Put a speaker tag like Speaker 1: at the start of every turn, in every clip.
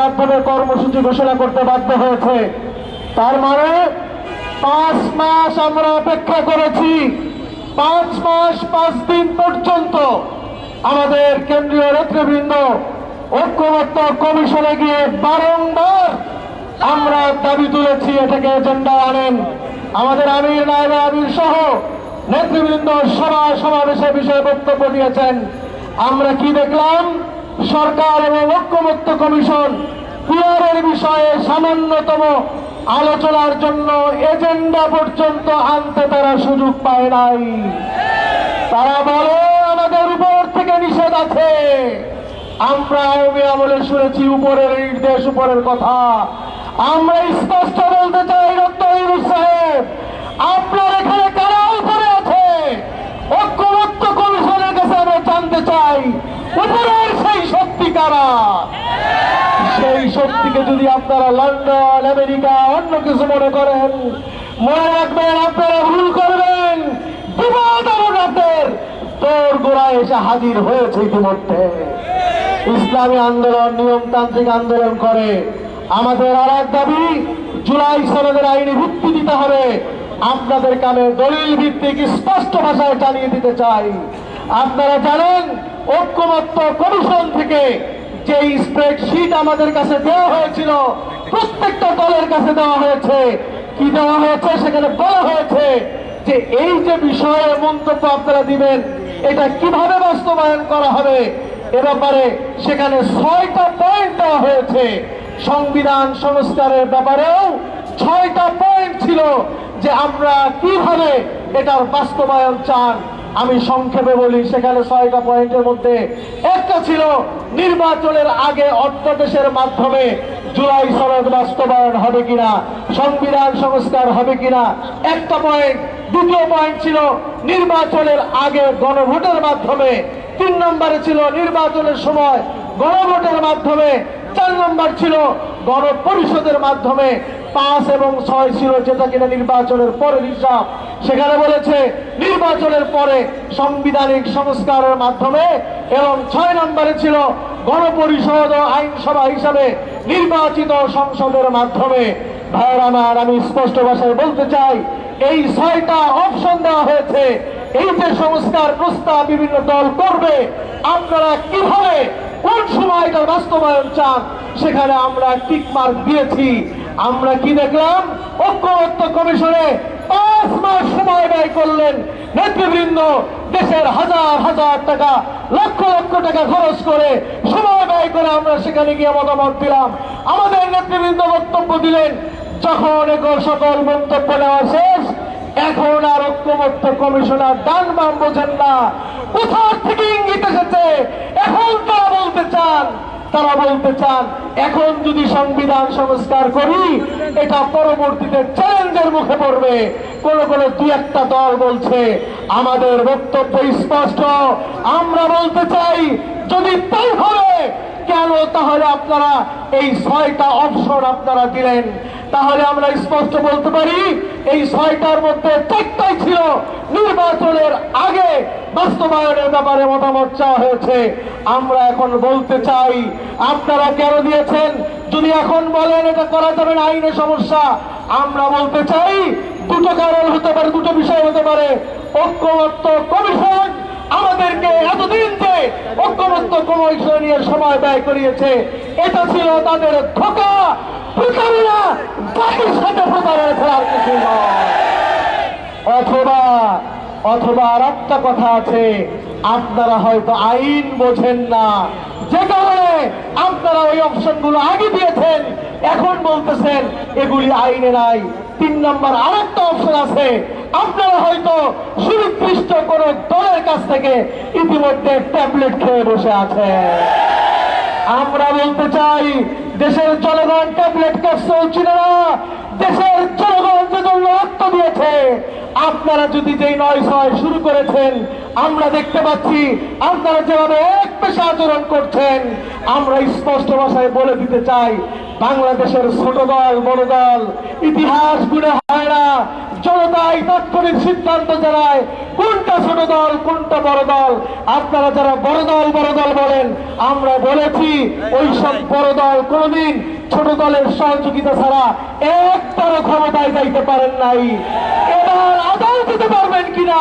Speaker 1: মাধ্যমে কর্মসূচি ঘোষণা করতে বাধ্য হয়েছে। তার মানে পাঁচ মাস আমরা অপেক্ষা করেছি। পাঁচ মাস, পাঁচ দিন পর্যন্ত আমাদের কেন্দ্রীয় নেতৃবৃন্দ, ঐক্যবদ্ধ কমিশনে গিয়ে বারংবার আমরা দাবি তুলেছি এটাকে এজেন্ডা আনেন। আমাদের আমির, নায়বে আমির সহ নেতৃবৃন্দ সভা সমাবেশে বিষয়ে বক্তব্য দিয়েছেন। আমরা কি দেখলাম? সরকার এবং ঐক্যমত্য কমিশন পিয়ারের বিষয়ে সামান্যতম আলোচনার জন্য এজেন্ডা পর্যন্ত আনতে তারা সুযোগ পায় নাই। তারা বলে, আমাদের উপর থেকে নিষেধ আছে। আমরা আওয়ামী আমলে শুনেছি, উপরের নির্দেশ, উপরের কথা। আমরা স্পষ্ট বলতে চাই ডক্টর ইউনুস সাহেব আপনার এখানে কারা উপরে আছে ঐক্যমত্য কমিশনের কাছে আমরা জানতে চাই উপরের সেই শক্তি কারা সেই শক্তিকে যদি আপনারা লন্ডন, আমেরিকা, অন্য কিছু মনে করেন, মনে রাখবেন, আপনারা ভুল করবেন। তোর গোড়ায় এসে হাজির হয়েছে ইতিমধ্যে। ইসলামী আন্দোলন, নিয়মতান্ত্রিক আন্দোলন করে। আমাদের আর এক দাবি, জুলাই সনদের আইনি ভিত্তি দিতে হবে। আপনাদের কানে দলিল ভিত্তিক স্পষ্ট ভাষায় জানিয়ে দিতে চাই। আপনারা জানেন, ঐক্যমত্য কমিশন থেকে যে স্প্রেডশিট আমাদের কাছে দেওয়া হয়েছিল, প্রত্যেকটা দলের কাছে দেওয়া হয়েছে। কি দেওয়া হয়েছে? সেখানে বলা হয়েছে যে এই যে বিষয়ে মন্তব্য আপনারা দিবেন, এটা কীভাবে বাস্তবায়ন করা হবে, এ ব্যাপারে সেখানে ছয়টা পয়েন্ট দেওয়া হয়েছে। সংবিধান সংস্কারের ব্যাপারেও ছয়টা পয়েন্ট ছিল যে আমরা কীভাবে এটার বাস্তবায়ন চান। আমি সংক্ষেপে বলি, সেখানে ছয়টা পয়েন্টের মধ্যে একটা ছিল নির্বাচনের আগে অর্থদেশের মাধ্যমে জুলাই সনদ বাস্তবায়ন হবে কিনা, সংবিধান সংস্কার হবে কিনা, একটা পয়েন্ট। দ্বিতীয় পয়েন্ট ছিল নির্বাচনের আগে গণভোটের মাধ্যমে, তিন নম্বরে ছিল নির্বাচনের সময় গণভোটের মাধ্যমে, চার নম্বর ছিল গণপরিষদের মাধ্যমে পাঁচ এবং ছয় ছিল যেটা কিনা নির্বাচনের পরে হিসাব সেখানে বলেছে, নির্বাচনের পরে সাংবিধানিক সংস্কারের মাধ্যমে এবং ছয় নম্বরে ছিল গণপরিষদ ও আইনসভা হিসাবে নির্বাচিত সংসদের মাধ্যমে। ভাইয়ের আমার, আমি স্পষ্ট ভাষায় বলতে চাই, এই ছয়টা অপশন দেওয়া হয়েছে। এই যে সংস্কার প্রস্তাব বিভিন্ন দল করবে, আপনারা কীভাবে, কোন সময় এটা বাস্তবায়ন চান, সেখানে আমরা টিক মার্ক দিয়েছি। আমরা কি দেখলাম? ঐক্যবদ্ধ কমিশনে পাঁচ মাস সময় ব্যয় করলেন নেতৃবৃন্দ দেশের হাজার হাজার টাকা, লক্ষ লক্ষ টাকা খরচ করে সময় ব্যয় করে আমরা সেখানে গিয়ে মতামত দিলাম। আমাদের নেতৃবৃন্দ বক্তব্য দিলেন, যখন এগুলো সকল মন্তব্য নেওয়া শেষ, এখন আর ঐক্যমত্য কমিশনার ডান বাম বোঝেন না। কোথাও থেকে ইঙ্গিত এসেছে? এখন তারা বলতে চান তারা বলতে চান, এখন যদি সংবিধান সংস্কার করি, এটা পরবর্তীতে চ্যালেঞ্জের মুখে পড়বে। কোন কোন দুই একটা দল বলছে, আমাদের বক্তব্য স্পষ্ট। আমরা বলতে চাই, যদি তাই হবে, কেন তাহলে আপনারা এই ছয়টা অপশন আপনারা দিলেন? তাহলে আমরা স্পষ্ট বলতে পারি, এই ছয়টার মধ্যে চারটাই ছিল নির্বাচনের আগে বাস্তবায়নের ব্যাপারে মতামত চাওয়া হয়েছে। আমরা এখন বলতে চাই, আপনারা কেন দিয়েছেন? যদি এখন বলেন এটা করা যাবে না আইনে সমস্যা। আমরা বলতে চাই, দুটো কারণ হতে পারে, দুটো বিষয় হতে পারে। ঐক্যমত্য কমিশন আমাদেরকে এতদিন যে ঐক্যমত্য কমিশন নিয়ে সময় ব্যয় করিয়েছে, এটা ছিল তাদের ধোকা জাতির সাথে প্রতারণা ছাড়া আর কিছু নয় অথবা অথবা আর একটা কথা আছে, আপনারা হয়তো আইন বোঝেন না। যে কারণে আপনারা ওই অপশনগুলো আগে দিয়েছেন, এখন বলতেছেন, এগুলি আইনে নাই। তিন নম্বর, আরেকটা অপশন আছে, আপনারা হয়তো সুনির্দিষ্ট কোন দলের কাছ থেকে ইতিমধ্যে ট্যাবলেট খেয়ে বসে আছেন। আমরা বলতে চাই, দেশের জনগণ ট্যাবলেট ক্যাপসুল ছিল না। দেশের জনগণ জন্য রক্ত দিয়েছে, আপনারা যদি যেই নয় ছয় শুরু করেছেন, আমরা দেখতে পাচ্ছি আপনারা যেভাবে এক পেশা আচরণ করছেন, আমরা স্পষ্ট ভাষায় বলে দিতে চাই, বাংলাদেশের ছোট দল, বড় দল, ইতিহাস গুড়ে হয় না জনতাই তাৎক্ষণিক সিদ্ধান্ত জানায়, কোনটা ছোট দল, কোনটা বড় দল, আপনারা যারা বড় দল বড় দল বলেন, আমরা বলেছি ওই সব বড় দল কোনদিন ছোট দলের সহযোগিতা ছাড়া একটারও ক্ষমতায় যাইতে পারেন নাই। এবার আদৌ দিতে পারবেন কিনা,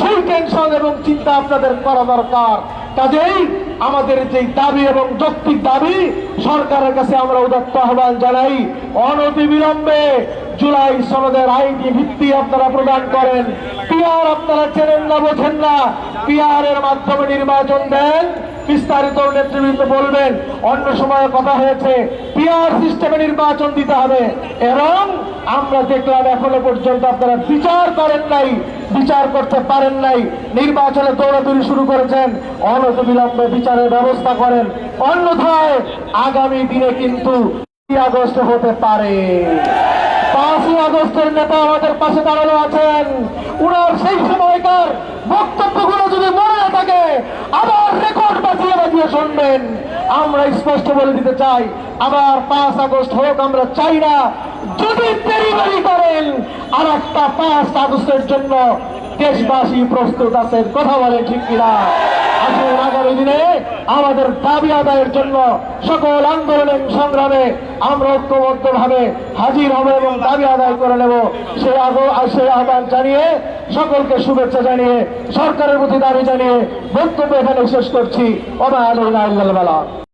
Speaker 1: সেই টেনশন এবং চিন্তা আপনাদের করা দরকার। কাজেই আমাদের যে দাবি এবং যৌক্তিক দাবি, সরকারের কাছে আমরা উদাত্ত আহ্বান জানাই অনতি বিলম্বে জুলাই সনদের আইনি ভিত্তি আপনারা প্রদান করেন। পিআর আপনারা চেনেন না, বোঝেন না। পিআর এর মাধ্যমে নির্বাচন দেন, বিস্তারিত নেতৃবৃন্দ বলবেন। অন্য সময় কথা হয়েছে পিআর সিস্টেমে নির্বাচন দিতে হবে। এবং আমরা দেখলাম এখনও পর্যন্ত আপনারা বিচার করেন নাই, বিচার করতে পারেন নাই। নির্বাচনে দৌড়াদৌড়ি শুরু করেছেন অনত বিলম্বে বিচারের ব্যবস্থা করেন। অন্যথায় আগামী দিনে কিন্তু আগস্ট হতে পারে। পাঁচই আগস্টের নেতা আমাদের পাশে দাঁড়ানো আছেন। উনার সেই সময়কার বক্তব্যগুলো যদি মনে থাকে, আবার রেকর্ড বাজিয়ে বাজিয়ে শুনবেন। আমরা স্পষ্ট বলে দিতে চাই, আবার পাঁচ আগস্ট হোক আমরা চাই না, যদি ডেলিভারি করেন আর একটা পাঁচ আগস্টের জন্য দেশবাসী প্রস্তুত আছেন, কথা বলে ঠিক কিনা? আসুন আগামী দিনে আমাদের দাবি আদায়ের জন্য সকল আন্দোলনের সংগ্রামে আমরা ঐক্যবদ্ধ ভাবে হাজির হব এবং দাবি আদায় করে নেব। সে আগ- সেই আহ্বান জানিয়ে সকলকে শুভেচ্ছা জানিয়ে, সরকারের প্রতি দাবি জানিয়ে বক্তব্য এখানে শেষ করছি। ওমা আলী